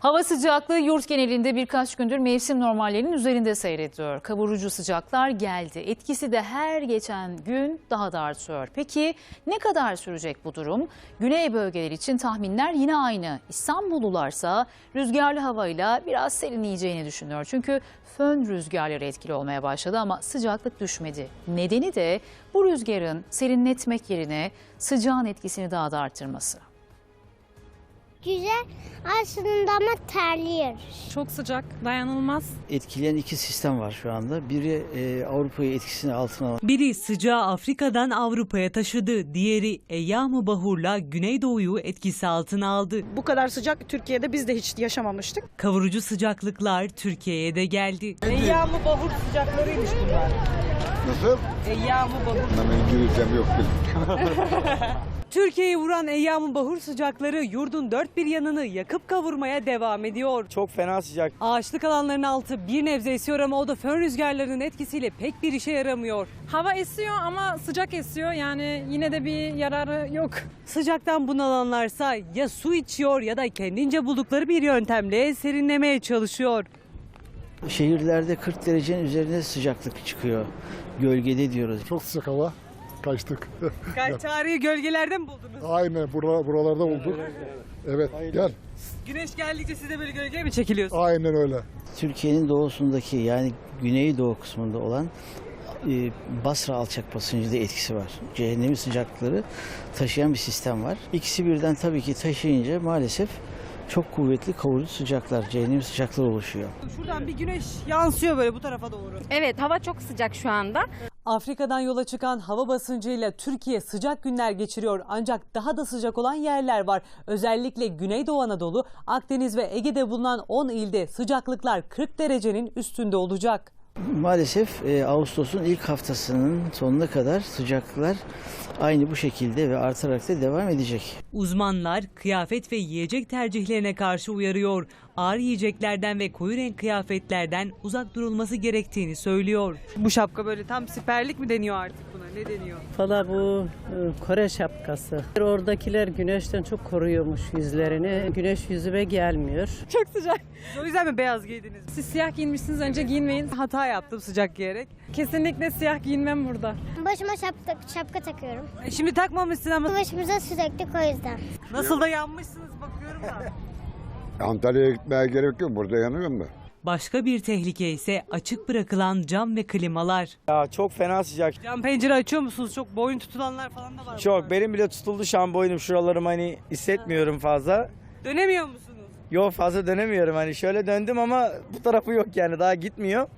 Hava sıcaklığı yurt genelinde birkaç gündür mevsim normallerinin üzerinde seyrediyor. Kavurucu sıcaklar geldi. Etkisi de her geçen gün daha da artıyor. Peki ne kadar sürecek bu durum? Güney bölgeler için tahminler yine aynı. İstanbullularsa rüzgarlı havayla biraz serinleyeceğini düşünüyor. Çünkü fön rüzgarları etkili olmaya başladı ama sıcaklık düşmedi. Nedeni de bu rüzgarın serinletmek yerine sıcağın etkisini daha da arttırması. Güzel aslında ama terliyoruz. Çok sıcak, dayanılmaz. etkileyen iki sistem var şu anda. Biri e, Avrupa'yı etkisini altına alan Biri sıcağı Afrika'dan Avrupa'ya taşıdı, diğeri Eyyam-ı Bahur'la Güneydoğu'yu etkisi altına aldı. Bu kadar sıcak Türkiye'de biz de hiç yaşamamıştık. Kavurucu sıcaklıklar Türkiye'ye de geldi. Eyyamı bahur sıcaklarıymış bunlar. Nasıl? Eyyamı bahur. Hemen İngilizcem yok benim. Türkiye'yi vuran Eyyam-ı Bahur sıcakları yurdun dört bir yanını yakıp kavurmaya devam ediyor. Çok fena sıcak. Ağaçlık alanların altı bir nebze esiyor ama o da fön rüzgarlarının etkisiyle pek bir işe yaramıyor. Hava esiyor ama sıcak esiyor. Yani yine de bir yararı yok. Sıcaktan bunalanlarsa ya su içiyor ya da kendince buldukları bir yöntemle serinlemeye çalışıyor. şehirlerde 40 derecenin üzerinde sıcaklık çıkıyor. Gölgede diyoruz. Çok sıcak hava. Kaçtık. Çağrı'yı gölgelerde mi buldunuz? Aynen bura, buralarda bulduk. Evet gel. Güneş geldikçe siz de böyle gölgeye mi çekiliyorsunuz? Aynen öyle. Türkiye'nin doğusundaki yani güneydoğu kısmında olan e, Basra alçak basıncıda etkisi var. Cehennemi sıcaklıkları taşıyan bir sistem var. İkisi birden tabii ki taşıyınca maalesef çok kuvvetli kavurucu sıcaklar, cehennem sıcaklığı oluşuyor. Şuradan bir güneş yansıyor böyle bu tarafa doğru. Evet hava çok sıcak şu anda. Afrika'dan yola çıkan hava basıncıyla Türkiye sıcak günler geçiriyor. Ancak daha da sıcak olan yerler var. Özellikle Güneydoğu Anadolu, Akdeniz ve Ege'de bulunan 10 ilde sıcaklıklar 40 derecenin üstünde olacak. Maalesef e, Ağustos'un ilk haftasının sonuna kadar sıcaklıklar aynı bu şekilde ve artarak da devam edecek. Uzmanlar kıyafet ve yiyecek tercihlerine karşı uyarıyor. Ağır yiyeceklerden ve koyu renk kıyafetlerden uzak durulması gerektiğini söylüyor. Bu şapka böyle tam siperlik mi deniyor artık buna? Ne deniyor? Valla bu e, Kore şapkası. Oradakiler güneşten çok koruyormuş yüzlerini. Güneş yüzüme gelmiyor. Çok sıcak. O yüzden mi beyaz giydiniz? Siz siyah giyinmişsiniz önce giyinmeyin. Hata yaptım sıcak giyerek. Kesinlikle siyah giyinmem burada. Başıma şapka, şapka takıyorum. E Şimdi takmamışsın ama Başımıza sürekli o yüzden. nasıl da yanmışsınız bakıyorum da. Antalya'ya gitmeye gerek yok. Burada yanıyorum da. Başka bir tehlike ise açık bırakılan cam ve klimalar. Ya çok fena sıcak. Cam pencere açıyor musunuz? Çok boyun tutulanlar falan da var. Çok. Benim bile tutuldu şu an boynum. Şuralarım hani hissetmiyorum fazla. Dönemiyor musunuz? Yok fazla dönemiyorum hani şöyle döndüm ama bu tarafı yok yani daha gitmiyor.